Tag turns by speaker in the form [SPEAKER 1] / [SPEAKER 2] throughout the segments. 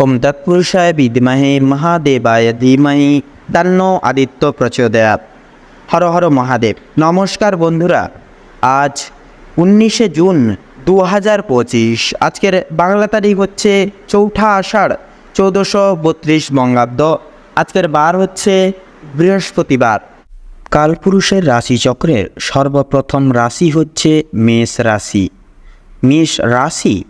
[SPEAKER 1] ওম তৎপুরুষায় বিদ্মহে মহাদেবায় ধীমহি তান্ন আদিত্য প্রচোদয়াত হর হর মহাদেব নমস্কার বন্ধুরা আজ উনিশে জুন দু হাজার পঁচিশ আজকের বাংলা তারিখ হচ্ছে চৌঠা আষাঢ়, চৌদ্দশো বত্রিশ বঙ্গাব্দ। আজকের বার হচ্ছে বৃহস্পতিবার। কালপুরুষের রাশিচক্রের সর্বপ্রথম রাশি হচ্ছে মেষ রাশি। মেষ রাশি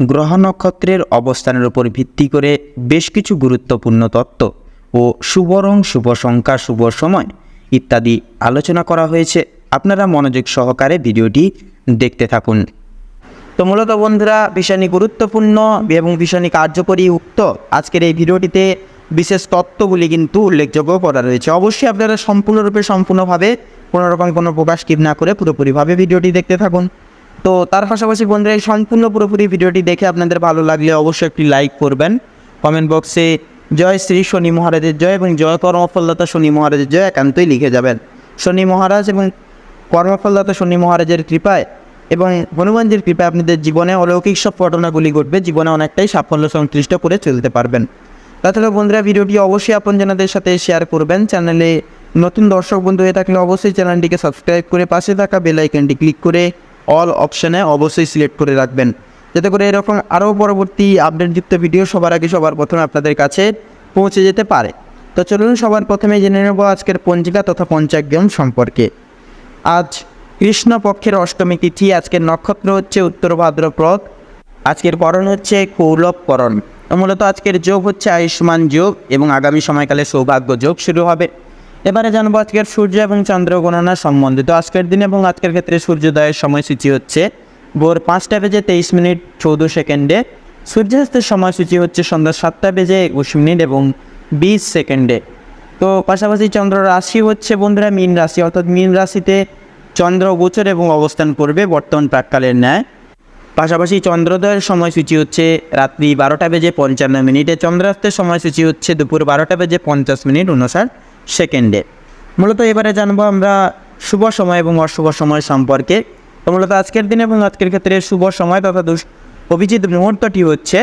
[SPEAKER 1] গ্রহ নক্ষত্রের অবস্থানের উপর ভিত্তি করে বেশ কিছু গুরুত্বপূর্ণ তত্ত্ব ও শুভ রং শুভ সংখ্যা, শুভ সময় ইত্যাদি আলোচনা করা হয়েছে। আপনারা মনোযোগ সহকারে ভিডিওটি দেখতে থাকুন। তো মূলত বন্ধুরা, ভীষণই গুরুত্বপূর্ণ এবং ভীষণই কার্যকরী উক্ত আজকের এই ভিডিওটিতে বিশেষ তত্ত্বগুলি কিন্তু উল্লেখযোগ্য করা রয়েছে। অবশ্যই আপনারা সম্পূর্ণরূপে, সম্পূর্ণভাবে কোনোরকম কোনো প্রকাশ কিপ না করে পুরোপুরিভাবে ভিডিওটি দেখতে থাকুন। তো তার পাশাপাশি বন্ধুরা, এই সম্পূর্ণ পুরোপুরি ভিডিওটি দেখে আপনাদের ভালো লাগলে অবশ্যই একটি লাইক করবেন। কমেন্ট বক্সে জয় শ্রী শনি মহারাজের জয় এবং জয় কর্মফলদাতা শনি মহারাজের জয় একান্তই লিখে যাবেন। শনি মহারাজ এবং কর্মফলদাতা শনি মহারাজের কৃপায় এবং হনুমানজির কৃপায় আপনাদের জীবনে অলৌকিক সব ঘটনাগুলি ঘটবে, জীবনে অনেকটাই সাফল্য সংশ্লিষ্ট করে চলতে পারবেন। তাছাড়া বন্ধুরা, ভিডিওটি অবশ্যই আপনজনদের সাথে শেয়ার করবেন। চ্যানেলে নতুন দর্শক বন্ধু হয়ে থাকলে অবশ্যই চ্যানেলটিকে সাবস্ক্রাইব করে পাশে থাকা বেল আইকনটি ক্লিক করে অল অপশানে অবশ্যই সিলেক্ট করে রাখবেন। যাতে করে এরকম আরও পরবর্তী আপডেটযুক্ত ভিডিও সবার আগে, সবার প্রথমে আপনাদের কাছে পৌঁছে যেতে পারে। তো চলুন, সবার প্রথমে জেনে নেব আজকের পঞ্জিকা তথা পঞ্চাগ্রাম সম্পর্কে। আজ কৃষ্ণ পক্ষের অষ্টমী তিথি, আজকের নক্ষত্র হচ্ছে উত্তর ভাদ্রপদ। আজকের করণ হচ্ছে কৌলভ করণ মূলত আজকের যোগ হচ্ছে আয়ুষ্মান যোগ এবং আগামী সময়কালে সৌভাগ্য যোগ শুরু হবে। এবারে জানব আজকের সূর্য এবং চন্দ্র গণনা সম্বন্ধে। তো আজকের দিন এবং আজকের ক্ষেত্রে সূর্যোদয়ের সময়সূচি হচ্ছে ভোর পাঁচটা বেজে তেইশ মিনিট চৌদ্দ সেকেন্ডে, সূর্যাস্তের সময়সূচি হচ্ছে সন্ধ্যা সাতটা বেজে একুশ মিনিট এবং বিশ সেকেন্ডে। তো পাশাপাশি চন্দ্র রাশি হচ্ছে বন্ধুরা মীন রাশি, অর্থাৎ মীন রাশিতে চন্দ্র গোচর এবং অবস্থান করবে বর্তমান প্রাককালের ন্যায়। পাশাপাশি চন্দ্রোদয়ের সময়সূচি হচ্ছে রাত্রি বারোটা বেজে পঞ্চান্ন মিনিটে, চন্দ্রাস্তের সময়সূচি হচ্ছে দুপুর বারোটা বেজে পঞ্চাশ মিনিট, উনষাট সেকেন্ডে। মূলত এবারে জানব আমরা শুভ সময় এবং অশুভ সময় সম্পর্কে। তো মূলত আজকের দিন এবং আজকের ক্ষেত্রে শুভ সময় তথা দুষ অভিজিৎ মুহূর্তটি হচ্ছে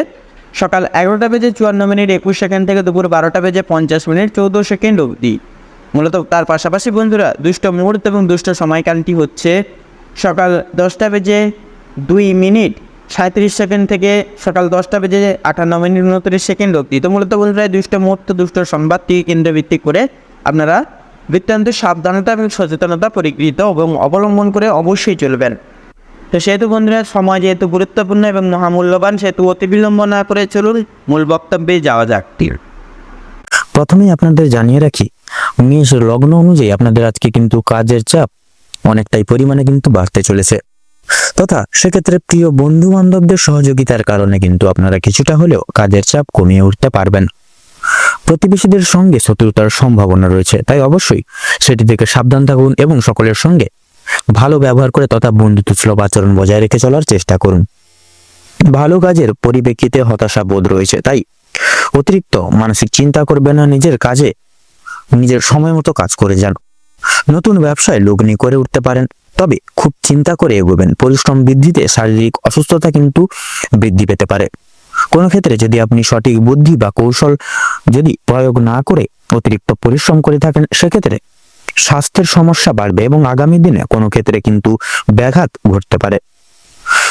[SPEAKER 1] সকাল এগারোটা বেজে চুয়ান্ন মিনিট একুশ সেকেন্ড থেকে দুপুর বারোটা বেজে পঞ্চাশ মিনিট চৌদ্দ সেকেন্ড অবধি। মূলত তার পাশাপাশি বন্ধুরা, দুষ্ট মুহূর্ত এবং দুষ্ট সময়কালটি হচ্ছে সকাল দশটা বেজে দুই মিনিট সাঁত্রিশ সেকেন্ড থেকে সকাল দশটা বেজে আটান্ন মিনিট উনত্রিশ সেকেন্ড অবধি। তো মূলত বন্ধুরা দুষ্ট মুহূর্ত, দুষ্ট সংবাদটি কেন্দ্রভিত্তিক করে আপনারা বৃত্তান্ত সাবধানতা এবং সচেতনতা পরিকৃত এবং অবলম্বন করে অবশ্যই চলবেন। তো সেহেতু বন্ধুরা, সময় যেহেতু গুরুত্বপূর্ণ এবং মহামূল্যবান, সেহেতু অতি বিলম্ব না করে চলুন মূল বক্তব্যে যাওয়া যাক।
[SPEAKER 2] প্রথমেই আপনাদের জানিয়ে রাখি, মেষ লগ্ন অনুযায়ী আপনাদের আজকে কিন্তু কাজের চাপ অনেকটাই পরিমাণে কিন্তু বাড়তে চলেছে। তথা সেক্ষেত্রে প্রিয় বন্ধু বান্ধবদের সহযোগিতার কারণে কিন্তু আপনারা কিছুটা হলেও কাজের চাপ কমিয়ে উঠতে পারবেন। প্রতিবেশীদের সঙ্গে শত্রুতার সম্ভাবনা রয়েছে, তাই অবশ্যই সেটি থেকে সাবধান থাকুন এবং সকলের সঙ্গে ভালো ব্যবহার করে তথা বন্ধুত্ব সুলভ আচরণ বজায় রেখে চলার চেষ্টা করুন। ভালো কাজের পরিপ্রেক্ষিতে হতাশা বোধ রয়েছে, তাই অতিরিক্ত মানসিক চিন্তা করবে না, নিজের কাজে নিজের সময় মতো কাজ করে যান। নতুন ব্যবসায় লগ্নি করে উঠতে পারেন, তবে খুব চিন্তা করে এগোবেন। পরিশ্রম বৃদ্ধিতে শারীরিক অসুস্থতা কিন্তু বৃদ্ধি পেতে পারে। কোনো ক্ষেত্রে যদি আপনি সঠিক বুদ্ধি বা কৌশল যদি প্রয়োগ না করে অতিরিক্ত পরিশ্রম করে থাকেন, সেক্ষেত্রে স্বাস্থ্যের সমস্যা বাড়বে এবং আগামী দিনে কোনো ক্ষেত্রে কিন্তু ব্যাঘাত ঘটতে পারে।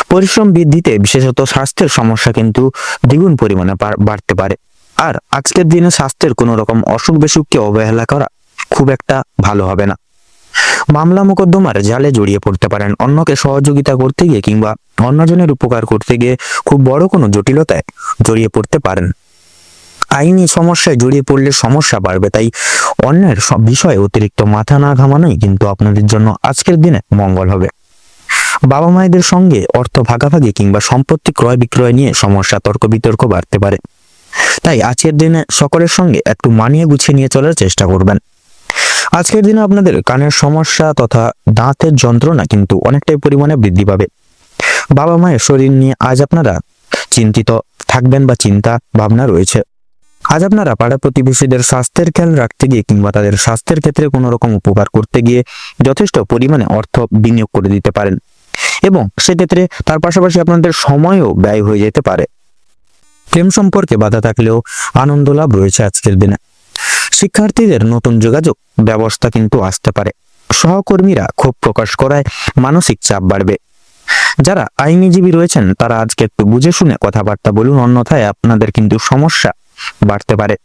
[SPEAKER 2] পরিশ্রম বৃদ্ধিতে বিশেষত স্বাস্থ্যের সমস্যা কিন্তু দ্বিগুণ পরিমাণে বাড়তে পারে। আর আজকের দিনে স্বাস্থ্যের কোনো রকম অসুখ বিসুখকে অবহেলা করা খুব একটা ভালো হবে না। মামলা মোকদ্দমার জালে জড়িয়ে পড়তে পারেন। অন্যকে সহযোগিতা করতে গিয়ে কিংবা অন্যজনের উপকার করতে গিয়ে খুব বড় কোনো জটিলতায় জড়িয়ে পড়তে পারেন। আইনি সমস্যায় জড়িয়ে পড়লে সমস্যা বাড়বে, তাই অন্যের সব বিষয়ে অতিরিক্ত মাথা না ঘামানোই কিন্তু আপনাদের জন্য আজকের দিনে মঙ্গল হবে। বাবা মায়েদের সঙ্গে অর্থ ভাগাভাগি কিংবা সম্পত্তি ক্রয় বিক্রয় নিয়ে সমস্যা তর্ক বিতর্ক বাড়তে পারে। তাই আজকের দিনে সকলের সঙ্গে একটু মানিয়ে গুছিয়ে নিয়ে চলার চেষ্টা করবেন। আজকের দিনে আপনাদের কানের সমস্যা তথা দাঁতের যন্ত্রণা কিন্তু অনেকটাই পরিমাণে বৃদ্ধি পাবে। বাবা মায়ের শরীর নিয়ে আজ আপনারা চিন্তিত, থাকবেন বা চিন্তা ভাবনা রয়েছে। আজ আপনারা পাড়া প্রতিবেশীদের স্বাস্থ্যের খেয়াল রাখতে গিয়ে কিংবা তাদের স্বাস্থ্যের ক্ষেত্রে কোনো রকম উপকার করতে গিয়ে যথেষ্ট পরিমাণে অর্থ বিনিয়োগ করে দিতে পারেন এবং সেক্ষেত্রে তার পাশাপাশি আপনাদের সময়ও ব্যয় হয়ে যেতে পারে। প্রেম সম্পর্কে বাধা থাকলেও আনন্দ লাভ রয়েছে আজকের দিনে। শিক্ষার্থীদের নতুন যোগাযোগ ব্যবস্থা কিন্তু আসতে পারে। সহকর্মীরা ক্ষোভ প্রকাশ করায় মানসিক চাপ বাড়বে। যারা আইনজীবী রয়েছেন, তারা আজকে একটু বুঝে শুনে কথাবার্তা বলুন। অন্যথায় আপনাদের কিন্তু সমস্যা বাড়তে পারে।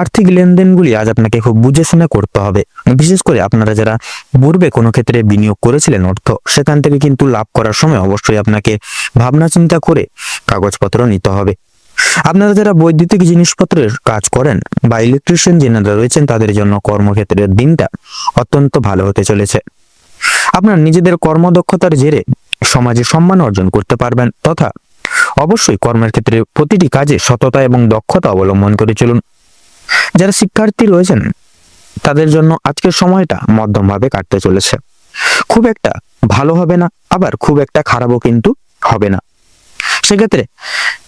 [SPEAKER 2] আর্থিক লেনদেনগুলি আজ আপনাকে খুব বুঝে শুনে করতে হবে। বিশেষ করে আপনারা যারা পূর্বে কোনো ক্ষেত্রে বিনিয়োগ করেছিলেন অর্থ, সেখান থেকে কিন্তু লাভ করার সময় অবশ্যই আপনাকে ভাবনা চিন্তা করে কাগজপত্র নিতে হবে। আপনারা যারা বৈদ্যুতিক জিনিসপত্রের কাজ করেন বা ইলেকট্রিশিয়ান যেনারা রয়েছেন, তাদের জন্য কর্মক্ষেত্রের দিনটা অত্যন্ত ভালো হতে চলেছে। আপনার নিজেদের কর্মদক্ষতার জেরে সমাজে সম্মান অর্জন করতে পারবেন তথা অবশ্যই কর্মের ক্ষেত্রে প্রতিটি কাজে সততা এবং দক্ষতা অবলম্বন করে চলুন। যারা শিক্ষার্থী রয়েছেন, তাদের জন্য আজকের সময়টা মধ্যমভাবে কাটতে চলেছে। খুব একটা ভালো হবে না, আবার খুব একটা খারাপও কিন্তু হবে না। সেক্ষেত্রে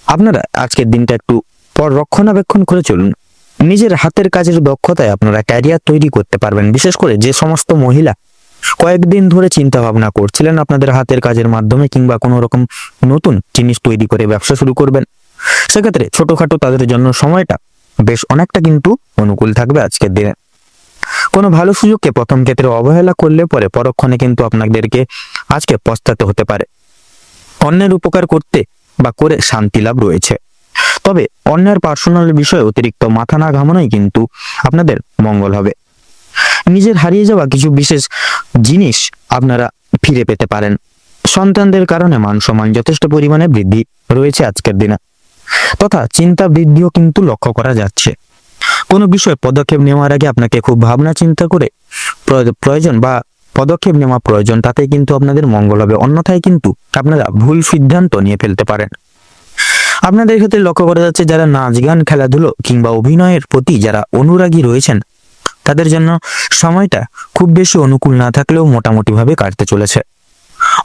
[SPEAKER 2] আপনারা আজকের দিনটা একটু পর রক্ষণাবেক্ষণ করে চলুন। নিজের হাতের কাজের দক্ষতায় আপনারা ক্যারিয়ার তৈরি করতে পারবেন। বিশেষ করে যে সমস্ত মহিলা কয়েকদিন ধরে চিন্তা ভাবনা করছিলেন আপনাদের হাতের কাজের মাধ্যমে কিংবা কোনো রকম নতুন জিনিস তৈরি করে ব্যবসা শুরু করবেন। সেক্ষেত্রে ছোটখাটো তাদের জন্য সময়টা বেশ অনেকটা কিন্তু অনুকূল থাকবে আজকের দিনে। কোনো ভালো সুযোগকে প্রথম ক্ষেত্রে অবহেলা করলে পরে পরক্ষণে কিন্তু আপনাদেরকে আজকে পস্তাতে হতে পারে। অন্যের উপকার করতে বা করে শান্তি লাভ রয়েছে। তবে অন্যের পার্সোনাল বিষয়ে অতিরিক্ত মাথা না ঘামানোই কিন্তু আপনাদের মঙ্গল হবে। নিজের হারিয়ে যাওয়া কিছু বিশেষ জিনিস আপনারা ফিরে পেতে পারেন। সন্তানদের কারণে মান সম্মান যথেষ্ট পরিমাণে বৃদ্ধি রয়েছে আজকের দিনে। তথা চিন্তা বৃদ্ধিও কিন্তু লক্ষ্য করা যাচ্ছে। কোনো বিষয়ে পদক্ষেপ নেওয়ার আগে আপনাকে খুব ভাবনা চিন্তা করে প্রয়- প্রয়োজন বা পদক্ষেপ নেওয়া প্রয়োজন তাতে কিন্তু আপনাদের মঙ্গল হবে। অন্যথায় কিন্তু আপনারা ভুল সিদ্ধান্ত নিয়ে ফেলতে পারেন। আপনাদের ক্ষেত্রে লক্ষ্য করা যাচ্ছে, যারা নাচ, গান, খেলাধুলো কিংবা অভিনয়ের প্রতি যারা অনুরাগী রয়েছেন, তাদের জন্য সময়টা খুব বেশি অনুকূল না থাকলেও মোটামুটিভাবে কাটতে চলেছে।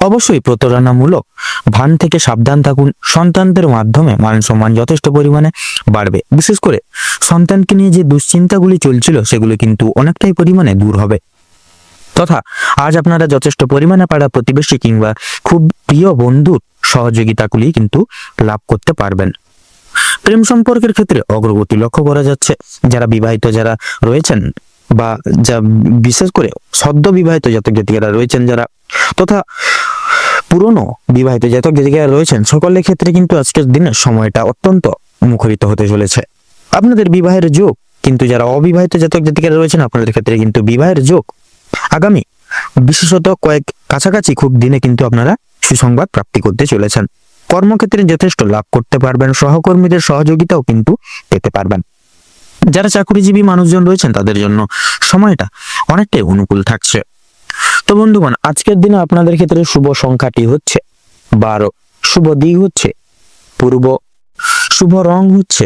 [SPEAKER 2] অবশ্যই প্রতারণামূলক ভান থেকে সাবধান থাকুন। সন্তানদের মাধ্যমে মান সম্মান যথেষ্ট পরিমাণে বাড়বে। বিশেষ করে সন্তানকে নিয়ে যে দুশ্চিন্তাগুলি চলছিল, সেগুলো কিন্তু অনেকটাই পরিমাণে দূর হবে। তথা আজ আপনারা যথেষ্ট পরিমাণে পাড়া প্রতিবেশী কিংবা খুব প্রিয় বন্ধুর সহযোগিতাগুলি কিন্তু লাভ করতে পারবেন। প্রেম সম্পর্কের ক্ষেত্রে অগ্রগতি লক্ষ্য করা যাচ্ছে। যারা বিবাহিত যারা রয়েছেন বা যা বিশেষ করে সদ্য বিবাহিত জাতক জাতিকারা রয়েছেন যারা তথা পুরনো বিবাহিত জাতক জাতিকারা রয়েছেন, সকলের ক্ষেত্রে কিন্তু আজকের দিনে সময়টা অত্যন্ত মুখরিত হতে চলেছে। আপনাদের বিবাহের যোগ কিন্তু যারা অবিবাহিত জাতক জাতিকারা রয়েছেন, আপনাদের ক্ষেত্রে কিন্তু বিবাহের যোগ আগামী বিশেষত কয়েক কাছাকাছি খুব দিনে কিন্তু আপনারা সুসংবাদ প্রাপ্তি করতে চলেছেন। কর্মক্ষেত্রে যথেষ্ট লাভ করতে পারবেন, সহকর্মীদের সহযোগিতাও কিন্তু পেতে পারবেন। যারা চাকরিজীবী মানুষজন রয়েছেন, তাদের জন্য সময়টা অনেকটাই অনুকূল থাকছে। তো বন্ধুগণ, আজকের দিনে আপনাদের ক্ষেত্রে শুভ সংখ্যাটি হচ্ছে বারো, শুভ দিক হচ্ছে পূর্ব, শুভ রং হচ্ছে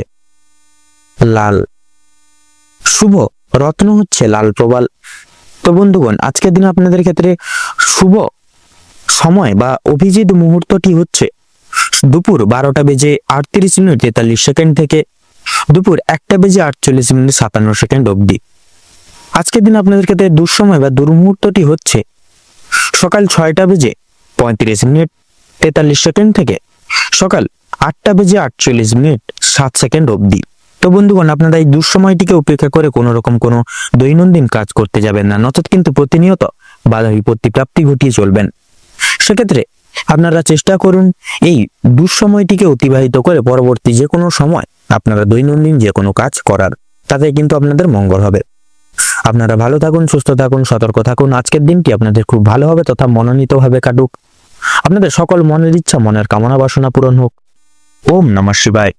[SPEAKER 2] লাল, শুভ রত্ন হচ্ছে লাল প্রবাল তো বন্ধুগণ, আজকের দিনে আপনাদের ক্ষেত্রে শুভ সময় বা অভিজিৎ মুহূর্তটি হচ্ছে দুপুর বারোটা বেজে আটত্রিশ মিনিট তেতাল্লিশ সেকেন্ড থেকে দুপুর একটা বেজে আটচল্লিশ মিনিট সাতান্ন সেকেন্ড অবধি। আজকের দিন আপনাদের ক্ষেত্রে দুঃসময় বা দুর্মুহূর্তটি হচ্ছে সকাল ছয়টা বেজে পঁয়ত্রিশ মিনিট তেতাল্লিশ সেকেন্ড থেকে সকাল আটটা বেজে আটচল্লিশ মিনিট সাত সেকেন্ড অবধি। তো বন্ধুগণ, আপনারা এই দুঃসময়টিকে উপেক্ষা করে কোনো রকম কোনো দৈনন্দিন কাজ করতে যাবেন না। নচেত কিন্তু প্রতিনিয়ত বাধা বিপত্তি প্রাপ্তি ঘটিয়ে চলবেন। সেক্ষেত্রে আপনারা চেষ্টা করুন এই দুঃসময়টিকে অতিবাহিত করে পরবর্তী যে কোনো সময় আপনারা দৈনন্দিন যে কোনো কাজ করার। তাতে কিন্তু আপনাদের মঙ্গল হবে। আপনারা ভালো থাকুন, সুস্থ থাকুন, সতর্ক থাকুন। আজকের দিনটি আপনাদের খুব ভালো হবে তথা মনোনীতভাবে কাটুক। আপনাদের সকল মনের ইচ্ছা, মনের কামনা বাসনা পূরণ হোক। ওম নমঃ শিবায়।